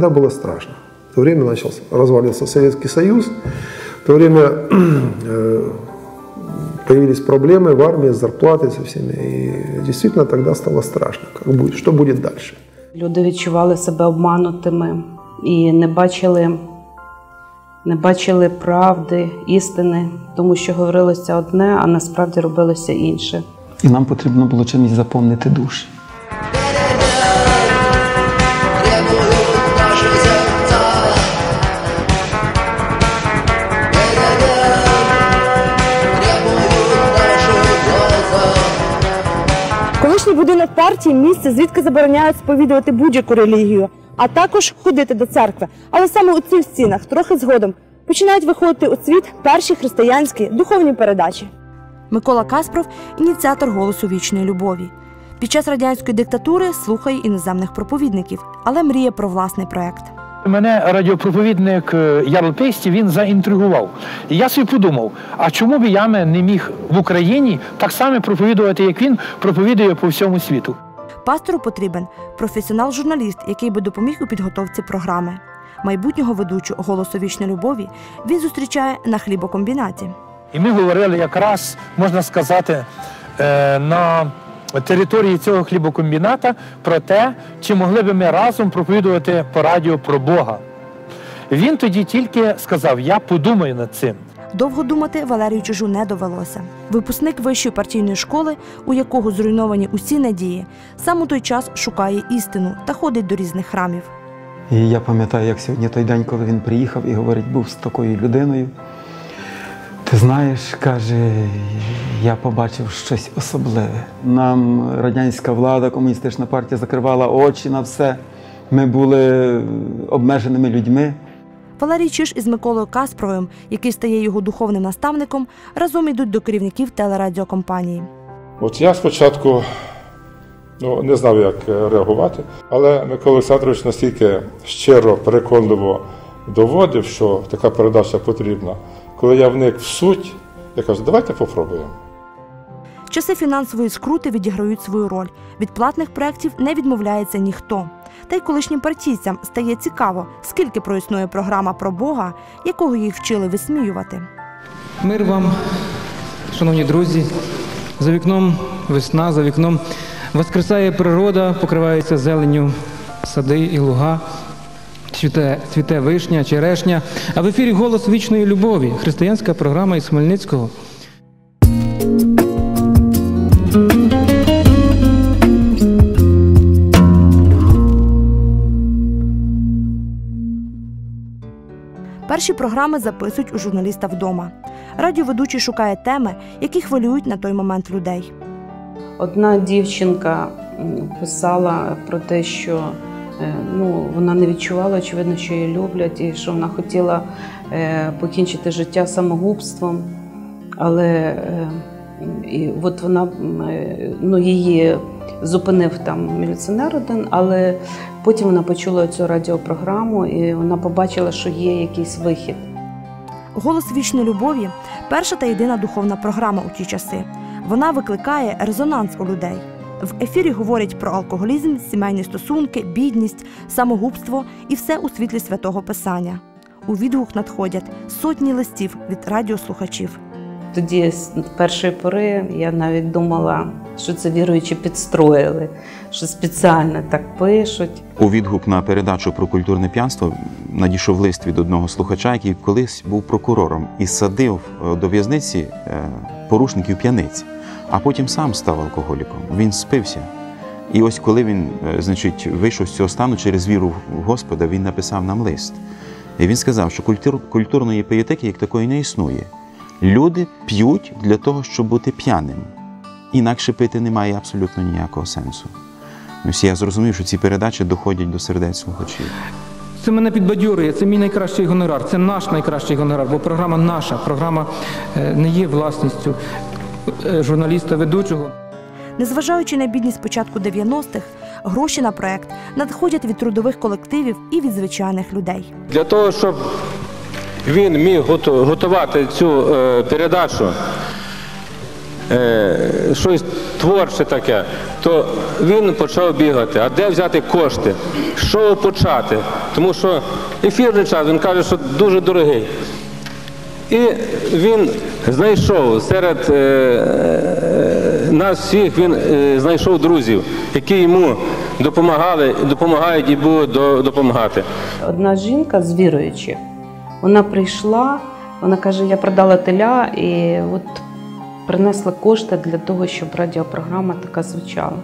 тогда было страшно. В то время начался, развалился Советский Союз, в то время э, появились проблемы в армии с зарплатой со всеми. И действительно тогда стало страшно, как будет, что будет дальше. Люди відчували себе обманутими і не бачили, не бачили правди, істини, тому що говорилося одне, а насправді робилося інше. І нам потрібно було чимось заповнити душі. Будинок партії місце, звідки забороняють сповідувати будь-яку релігію, а також ходити до церкви. Але саме у цих стінах, трохи згодом, починають виходити у світ перші християнські духовні передачі. Микола Каспров ініціатор голосу вічної любові. Під час радянської диктатури слухає іноземних проповідників, але мріє про власний проект. Мене радіопроповідник е, Ярл Пейсті він заінтригував. І я собі подумав, а чому б я не міг в Україні так само проповідувати, як він проповідує по всьому світу? Пастору потрібен професіонал-журналіст, який би допоміг у підготовці програми. Майбутнього ведучого голосу вічної любові він зустрічає на хлібокомбінаті. І ми говорили якраз, можна сказати, е, на території цього хлібокомбіната про те, чи могли би ми разом проповідувати по радіо про Бога. Він тоді тільки сказав: Я подумаю над цим. Довго думати Валерію Чижу не довелося. Випускник вищої партійної школи, у якого зруйновані усі надії, сам у той час шукає істину та ходить до різних храмів. І я пам'ятаю, як сьогодні той день, коли він приїхав і говорить, був з такою людиною. Ти знаєш, каже, я побачив щось особливе. Нам радянська влада, комуністична партія закривала очі на все. Ми були обмеженими людьми. Валерій Чиж із Миколою Каспровим, який стає його духовним наставником, разом йдуть до керівників телерадіокомпанії. От я спочатку ну, не знав, як е, реагувати, але Микола Олександрович настільки щиро, переконливо доводив, що така передача потрібна. Коли я вник в суть, я кажу, давайте попробуємо. Часи фінансової скрути відіграють свою роль. Від платних проєктів не відмовляється ніхто. Та й колишнім партійцям стає цікаво, скільки проіснує програма про Бога, якого їх вчили висміювати. Мир вам, шановні друзі. За вікном весна, за вікном воскресає природа, покривається зеленню сади і луга, цвіте, цвіте вишня, черешня. А в ефірі голос вічної любові, християнська програма із Хмельницького. Перші програми записують у журналіста вдома. Радіоведучий шукає теми, які хвилюють на той момент людей. Одна дівчинка писала про те, що ну, вона не відчувала, очевидно, що її люблять, і що вона хотіла е, покінчити життя самогубством. Але е, і от вона е, ну, її зупинив там міліціонер один, але потім вона почула цю радіопрограму і вона побачила, що є якийсь вихід. Голос вічної любові перша та єдина духовна програма у ті часи. Вона викликає резонанс у людей. В ефірі говорять про алкоголізм, сімейні стосунки, бідність, самогубство і все у світлі святого Писання. У відгук надходять сотні листів від радіослухачів. Тоді з першої пори я навіть думала, що це віруючі підстроїли, що спеціально так пишуть. У відгук на передачу про культурне п'янство надійшов лист від одного слухача, який колись був прокурором і садив е, до в'язниці е, порушників п'яниць, а потім сам став алкоголіком. Він спився. І ось коли він, е, значить, вийшов з цього стану через віру в Господа, він написав нам лист. І він сказав, що культур, культурної пиятики як такої не існує. Люди п'ють для того, щоб бути п'яним. Інакше пити немає абсолютно ніякого сенсу. Ось я зрозумів, що ці передачі доходять до сердець слухачів. Це мене підбадьорює, це мій найкращий гонорар, це наш найкращий гонорар, бо програма наша, програма е, не є власністю журналіста ведучого. Незважаючи на бідність початку 90-х, гроші на проект надходять від трудових колективів і від звичайних людей. Для того, щоб він міг готувати цю е, передачу, е, щось творче таке, то він почав бігати. А де взяти кошти? Що почати? Тому що ефірний час, він каже, що дуже дорогий. І він знайшов серед е, е, нас всіх, він е, знайшов друзів, які йому допомагали, допомагають і будуть до- допомагати. Одна жінка з віруючих, вона прийшла, вона каже, я продала теля і от принесла кошти для того, щоб радіопрограма така звучала.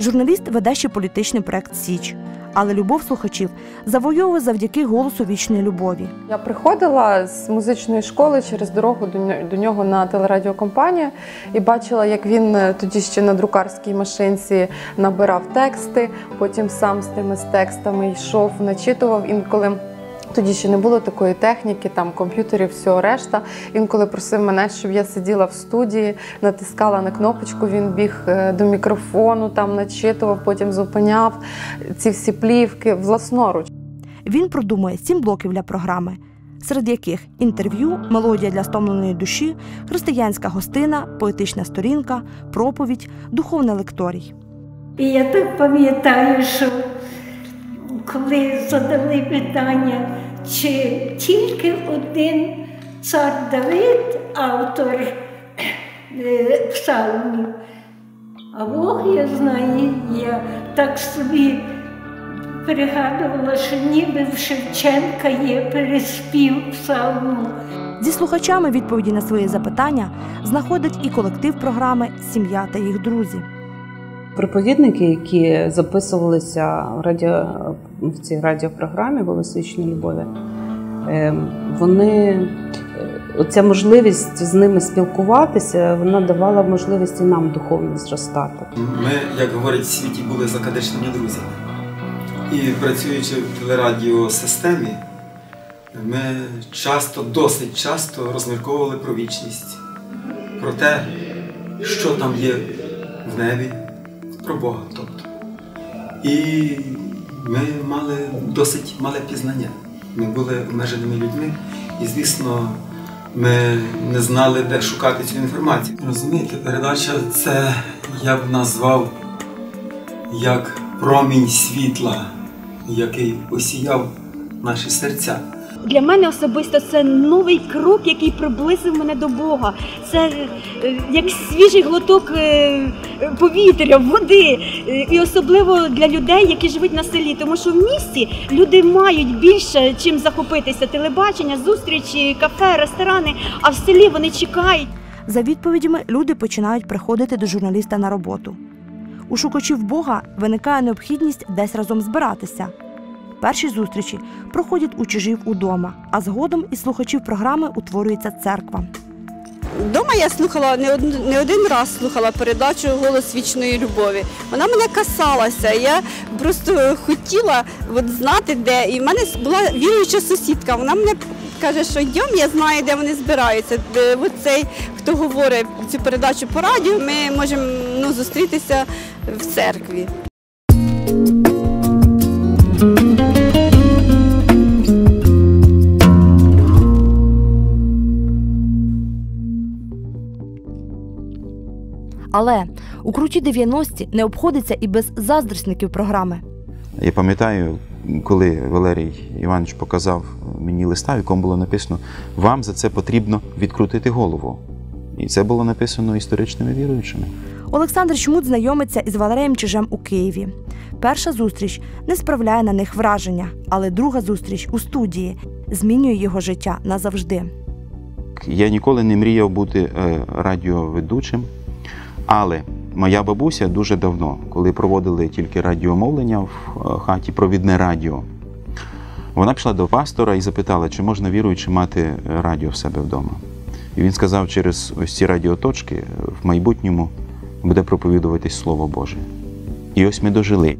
Журналіст веде ще політичний проект Січ, але любов слухачів завойовує завдяки голосу вічної любові. Я приходила з музичної школи через дорогу до ньо- до нього на телерадіокомпанію і бачила, як він е, тоді ще на друкарській машинці набирав тексти, потім сам з тими текстами йшов, начитував інколи. Тоді ще не було такої техніки, там комп'ютерів, всього решта. Інколи просив мене, щоб я сиділа в студії, натискала на кнопочку. Він біг е, до мікрофону, там начитував, потім зупиняв ці всі плівки власноруч. Він продумує сім блоків для програми, серед яких інтерв'ю, мелодія для стомленої душі, християнська гостина, поетична сторінка, проповідь, духовний лекторій. І я так пам'ятаю, що коли задали питання, чи тільки один цар Давид, автор е, псалмів, а Бог я знаю, я так собі пригадувала, що ніби в Шевченка є переспів псалму. Зі слухачами відповіді на свої запитання знаходить і колектив програми Сім'я та їх друзі. Проповідники, які записувалися в, радіо, в цій радіопрограмі Голос вічної любові, е, вони е, оця можливість з ними спілкуватися, вона давала можливість і нам духовно зростати. Ми, як говорять в світі, були закадичними друзями. І працюючи в телерадіосистемі, ми часто, досить часто розмірковували про вічність, про те, що там є в небі, про Бога. тобто. І ми мали досить мале пізнання. Ми були обмеженими людьми, і, звісно, ми не знали, де шукати цю інформацію. Розумієте, передача це я б назвав як промінь світла, який осіяв наші серця. Для мене особисто це новий крок, який приблизив мене до Бога. Це е, як свіжий глоток е, повітря, води. Е, І особливо для людей, які живуть на селі. Тому що в місті люди мають більше чим захопитися: телебачення, зустрічі, кафе, ресторани. А в селі вони чекають. За відповідями люди починають приходити до журналіста на роботу. У шукачів Бога виникає необхідність десь разом збиратися. Перші зустрічі проходять у чужів удома, а згодом із слухачів програми утворюється церква. Дома я слухала не один, не один раз слухала передачу Голос вічної любові. Вона мене касалася. Я просто хотіла от, знати, де. І в мене була віруюча сусідка. Вона мене каже, що йдемо, я знаю, де вони збираються. От цей, хто говорить цю передачу по радіо, ми можемо ну, зустрітися в церкві. Але у круті 90-ті не обходиться і без заздрісників програми. Я пам'ятаю, коли Валерій Іванович показав мені листа, в якому було написано: вам за це потрібно відкрутити голову. І це було написано історичними віруючими. Олександр Чмут знайомиться із Валерієм Чижем у Києві. Перша зустріч не справляє на них враження, але друга зустріч у студії змінює його життя назавжди. Я ніколи не мріяв бути е, радіоведучим, але моя бабуся дуже давно, коли проводили тільки радіомовлення в е, хаті, провідне радіо, вона пішла до пастора і запитала, чи можна віруючи мати е, радіо в себе вдома. І він сказав, через ось ці радіоточки в майбутньому буде проповідуватись Слово Боже. І ось ми дожили.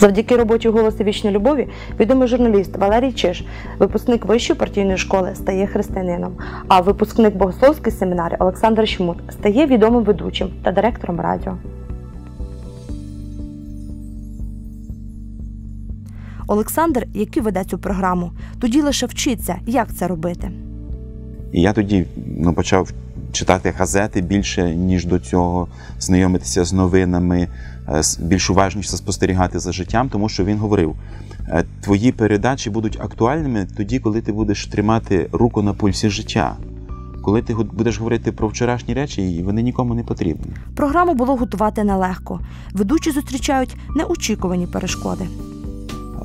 Завдяки роботі голосу вічної любові відомий журналіст Валерій Чиж, випускник вищої партійної школи, стає християнином. А випускник богословської семінарі Олександр Шмут стає відомим ведучим та директором радіо. Олександр, який веде цю програму, тоді лише вчиться, як це робити. І я тоді ну, почав читати газети більше, ніж до цього, знайомитися з новинами, е, більш уважніше спостерігати за життям, тому що він говорив: е, твої передачі будуть актуальними тоді, коли ти будеш тримати руку на пульсі життя. Коли ти будеш говорити про вчорашні речі, і вони нікому не потрібні. Програму було готувати нелегко. Ведучі зустрічають неочікувані перешкоди.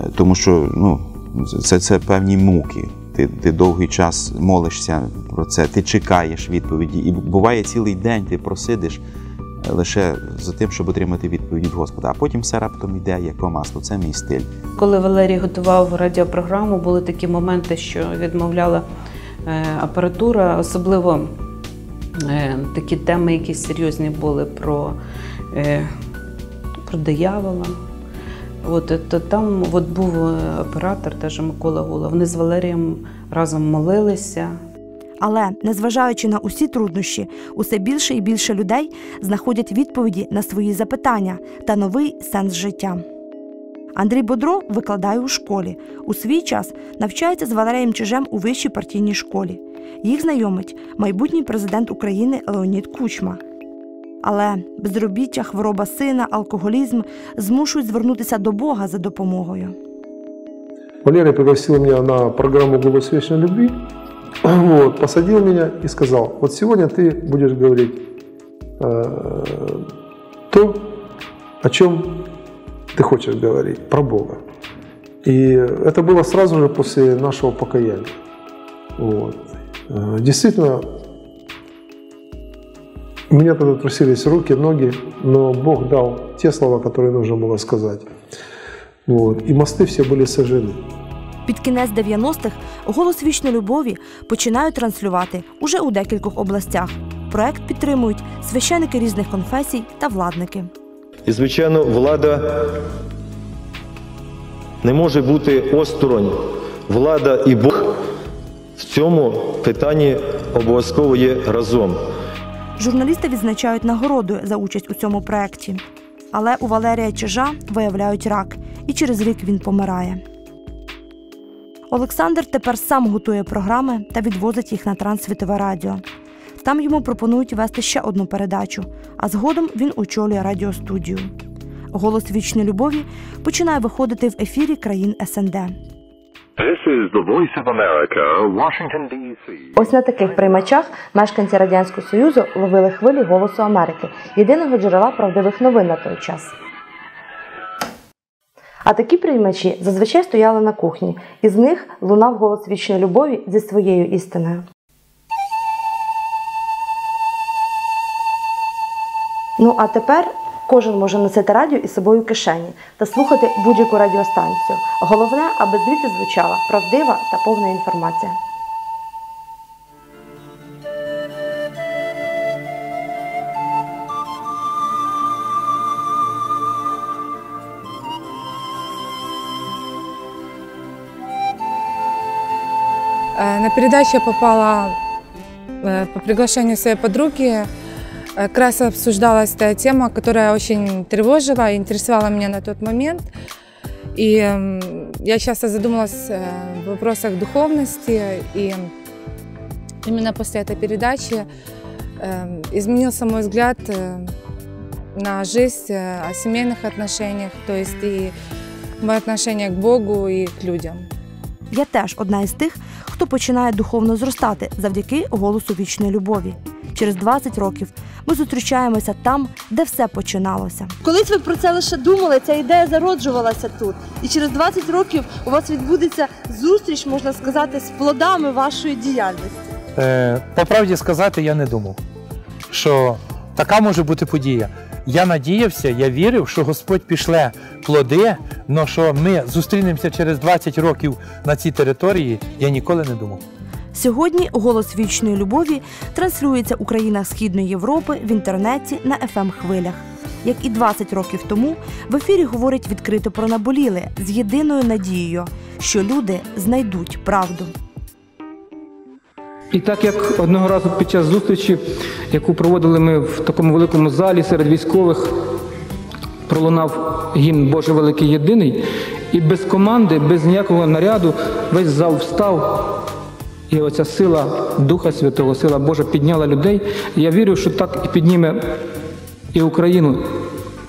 Е, Тому що ну, це, це певні муки. Ти, ти довгий час молишся про це, ти чекаєш відповіді. І буває цілий день ти просидиш е, лише за тим, щоб отримати відповідь від Господа, а потім все раптом йде як по маслу. Це мій стиль. Коли Валерій готував радіопрограму, були такі моменти, що відмовляла е, апаратура, особливо е, такі теми, які серйозні були про, про диявола. От, е, то там от був е, оператор, теж Микола Гула. Вони з Валерієм разом молилися. Але, незважаючи на усі труднощі, усе більше і більше людей знаходять відповіді на свої запитання та новий сенс життя. Андрій Бодро викладає у школі. У свій час навчається з Валерієм Чижем у вищій партійній школі. Їх знайомить майбутній президент України Леонід Кучма. Але безробіття, хвороба сина, алкоголізм змушують звернутися до Бога за допомогою. Валерий пригласил меня на программу «Голос вечной любви», вот, посадил меня и сказал, вот сегодня ты будешь говорить э, то, о чем ты хочешь говорить, про Бога. И это было сразу же после нашего покаяния. Вот. Э, Действительно, у меня тогда трусились руки, ноги, но Бог дал те слова, которые нужно было сказать. Вот. И мосты все были сожжены. Під кінець 90-х голос вічної любові починають транслювати уже у декількох областях. Проект підтримують священики різних конфесій та владники. І, звичайно, влада не може бути осторонь. Влада і Бог в цьому питанні обов'язково є разом. Журналісти відзначають нагородою за участь у цьому проєкті. Але у Валерія Чижа виявляють рак, і через рік він помирає. Олександр тепер сам готує програми та відвозить їх на Трансвітове радіо. Там йому пропонують вести ще одну передачу, а згодом він очолює радіостудію. Голос вічної любові починає виходити в ефірі країн СНД. Ось на таких приймачах мешканці Радянського Союзу ловили хвилі голосу Америки, єдиного джерела правдивих новин на той час. А такі приймачі зазвичай стояли на кухні, і з них лунав голос вічної любові зі своєю істиною. Ну а тепер кожен може носити радіо із собою в кишені та слухати будь-яку радіостанцію. Головне, аби звідти звучала правдива та повна інформація. Э, На передачу я попала э, по приглашению своей подруги. Э, Как раз обсуждалась та тема, которая очень тревожила и интересовала меня на тот момент. И м, я часто задумалась э, в вопросах духовности. И именно после этой передачи э, изменился мой взгляд э, на жизнь, э, о семейных отношениях, то есть и мое отношение к Богу и к людям. Я теж одна із тих, хто починає духовно зростати завдяки голосу вічної любові. Через 20 років ми зустрічаємося там, де все починалося. Колись ви про це лише думали, ця ідея зароджувалася тут. І через 20 років у вас відбудеться зустріч, можна сказати, з плодами вашої діяльності. Е, по правді сказати, я не думав, що така може бути подія. Я надіявся, я вірив, що Господь пішле плоди, але що ми зустрінемося через 20 років на цій території, я ніколи не думав. Сьогодні голос вічної любові транслюється у країнах Східної Європи в інтернеті на fm хвилях. Як і 20 років тому, в ефірі говорять відкрито про наболіле з єдиною надією, що люди знайдуть правду. І так як одного разу під час зустрічі, яку проводили ми в такому великому залі серед військових, пролунав гімн Боже Великий Єдиний, і без команди, без ніякого наряду весь зал встав І оця сила Духа Святого, сила Божа підняла людей. Я вірю, що так і підніме і Україну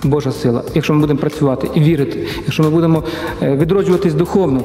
Божа сила, якщо ми будемо працювати і вірити, якщо ми будемо е, відроджуватись духовно.